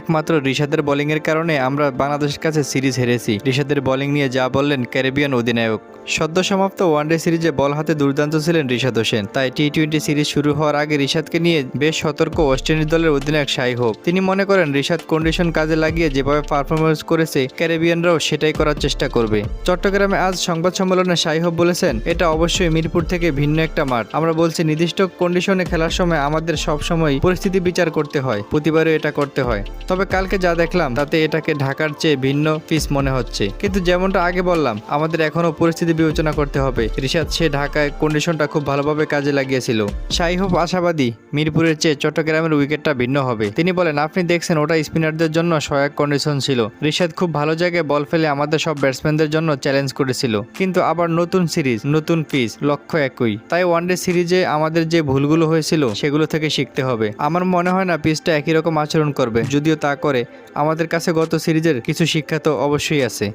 একমাত্র রিশাদের বোলিংয়ের কারণে আমরা বাংলাদেশের কাছে সিরিজ হেরেছি। রিশাদের বোলিং নিয়ে যা বললেন ক্যারিবিয়ান অধিনায়ক। সদ্য সমাপ্ত ওয়ানডে সিরিজে বল হাতে দুর্দান্ত ছিলেন রিশাদ হোসেন। তাই টি টোয়েন্টি সিরিজ শুরু হওয়ার আগে রিশাদকে নিয়ে বেশ সতর্ক ওয়েস্ট ইন্ডিজ দলের অধিনায়ক শাই হোপ তিনি মনে করেন রিশাদ কন্ডিশন কাজে লাগিয়ে যেভাবে পারফরমেন্স করেছে, ক্যারিবিয়ানরাও সেটাই করার চেষ্টা করবে। চট্টগ্রামে আজ সংবাদ সম্মেলনে শাই হোপ বলেছেন, এটা অবশ্যই মিরপুর থেকে ভিন্ন একটা মাঠ। আমরা বলছি নির্দিষ্ট কন্ডিশনে খেলার সময় আমাদের সবসময় পরিস্থিতি বিচার করতে হয়, প্রতিবারও এটা করতে হয়। তবে কালকে যা দেখলাম, তাতে এটাকে ঢাকার চেয়ে ভিন্ন পিস মনে হচ্ছে। কিন্তু যেমনটা আগে বললাম, আমাদের এখনও পরিস্থিতি বিবেচনা করতে হবে। রিশাদ, সে ঢাকায় কন্ডিশনটা খুব ভালোভাবে কাজে লাগিয়েছিল। শাই হোপ আশাবাদী, মিরপুরের চেয়ে চট্টগ্রামের উইকেটটা ভিন্ন হবে। তিনি বলেন, আপনি দেখছেন, ওটা স্পিনারদের জন্য সহায়ক কন্ডিশন ছিল। রিশাদ খুব ভালো জায়গায় বল ফেলে আমাদের সব ব্যাটসম্যানদের জন্য চ্যালেঞ্জ করেছিল। কিন্তু আবার নতুন সিরিজ নতুন পিচ লক্ষ্য একই। তাই ওয়ানডে সিরিজে আমাদের যে ভুলগুলো হয়েছিল, সেগুলো থেকে শিখতে হবে। আমার মনে হয় না পিচটা একই রকম আচরণ করবে, যদিও তা করে। আমাদের কাছে গত সিরিজের কিছু শিক্ষা তো অবশ্যই আছে।